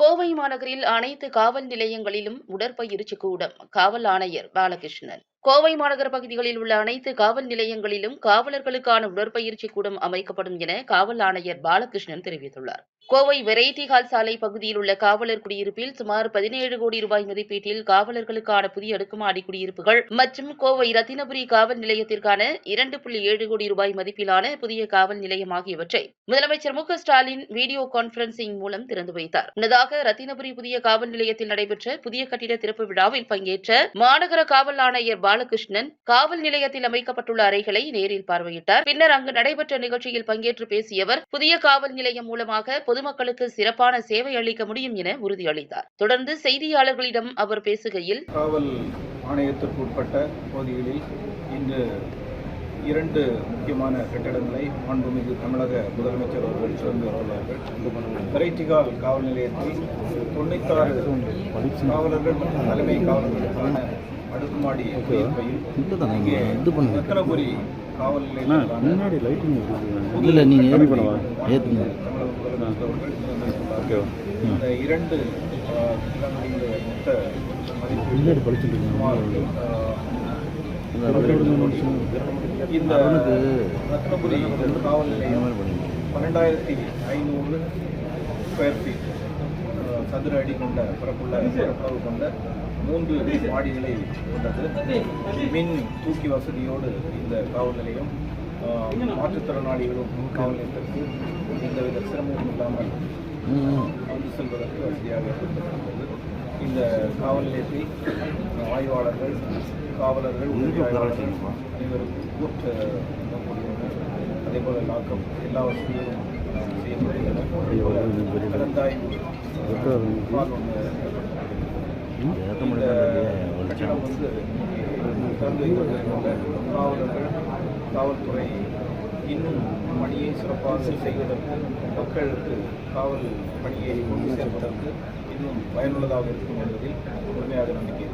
கோவை மாநகரில் அனைத்து காவல் நிலையங்களிலும் உடற்பயிற்சி கூடம். காவல் ஆணையர் பாலகிருஷ்ணன். கோவை மாநகர பகுதிகளில் உள்ள அனைத்து காவல் நிலையங்களிலும் காவலர்களுக்கான உடற்பயிற்சி கூடம் அமைக்கப்படும் என காவல் ஆணையர் பாலகிருஷ்ணன் தெரிவித்துள்ளார். கோவை வெரைட்டி ஹால் சாலை பகுதியில் உள்ள காவலர் குடியிருப்பில் சுமார் பதினேழு கோடி ரூபாய் மதிப்பீட்டில் காவலர்களுக்கான புதிய அடுக்குமாடி குடியிருப்புகள் மற்றும் கோவை ரத்தினபுரி காவல் நிலையத்திற்கான இரண்டு புள்ளி ஏழு கோடி ரூபாய் மதிப்பிலான புதிய காவல் நிலையம் ஆகியவற்றை முதலமைச்சர் மு ஸ்டாலின் வீடியோ கான்பரன்சிங் மூலம் திறந்து வைத்தார். முன்னதாக ரத்தினபுரி புதிய காவல் நிலையத்தில் நடைபெற்ற புதிய கட்டிட திறப்பு விழாவில் பங்கேற்ற மாநகர காவல் ஆணையர் பாலகிருஷ்ணன் காவல் நிலையத்தில் அமைக்கப்பட்டுள்ள அறைகளை நேரில் பார்வையிட்டார். பின்னர் அங்கு நடைபெற்ற நிகழ்ச்சியில் பங்கேற்று பேசியவர் புதிய காவல் நிலையம் மூலமாக பொதுமக்களுக்கு சிறப்பான சேவை அளிக்க முடியும் என உறுதியளித்தார். தொடர்ந்து செய்தியாளர்களிடம் அவர் பேசுகையில் காவல் ஆணையத்திற்கு உட்பட்ட பகுதிகளில் இன்று இரண்டு முக்கியமான கட்டடங்களை மாண்புமிகு தமிழக முதலமைச்சர் அவர்கள் திறந்து வைத்துள்ளார்கள். வெரைட்டிகால் காவல் நிலையத்தில் தொண்ணூத்தாறு காவலர்கள் மற்றும் தலைமை காவலர்களுக்கான அடுக்குமாடி இங்கே ரத்னபுரி காவல் முன்னாடி லைட்டிங் இல்லை நீங்கள் கம்மி பண்ணவா ஏற்றுங்க வைத்துள்ளார்கள். இந்த இரண்டு முன்னாடி படிச்சுட்டு இந்த ரத்னபுரி காவல் நிலையம் பன்னெண்டாயிரத்தி ஐநூறு ஸ்கொயர் ஃபீட் சதுர அடி கொண்ட பரப்புள்ள பரப்பளவு கொண்ட மூன்று மாடிகளை கொண்டது. மின் தூக்கி வசதியோடு இந்த காவல் நிலையம் மாற்றுத்திறனாளிகளும் காவல் நிலையத்திற்கு எந்தவித சிரமமும் இல்லாமல் வந்து செல்வதற்கு வசதியாக இந்த காவல் நிலையத்தில் ஆய்வாளர்கள் காவலர்கள் உதவி ஆய்வாளர்கள் அனைவருக்கும் கூட்ட அதே போல லாக்கம் எல்லா வசதிகளும் அஹ், செய்யப்பட்டுள்ளன கலந்தாய்வு காவல்துறை இன்னும் பணியை சிறப்பாக செய்வதற்கு மக்களுக்கு காவல் பணியை கொண்டு சேர்ப்பதற்கு இன்னும் பயனுள்ளதாக இருக்கும் என்பதில் உண்மையாக நம்பிக்கை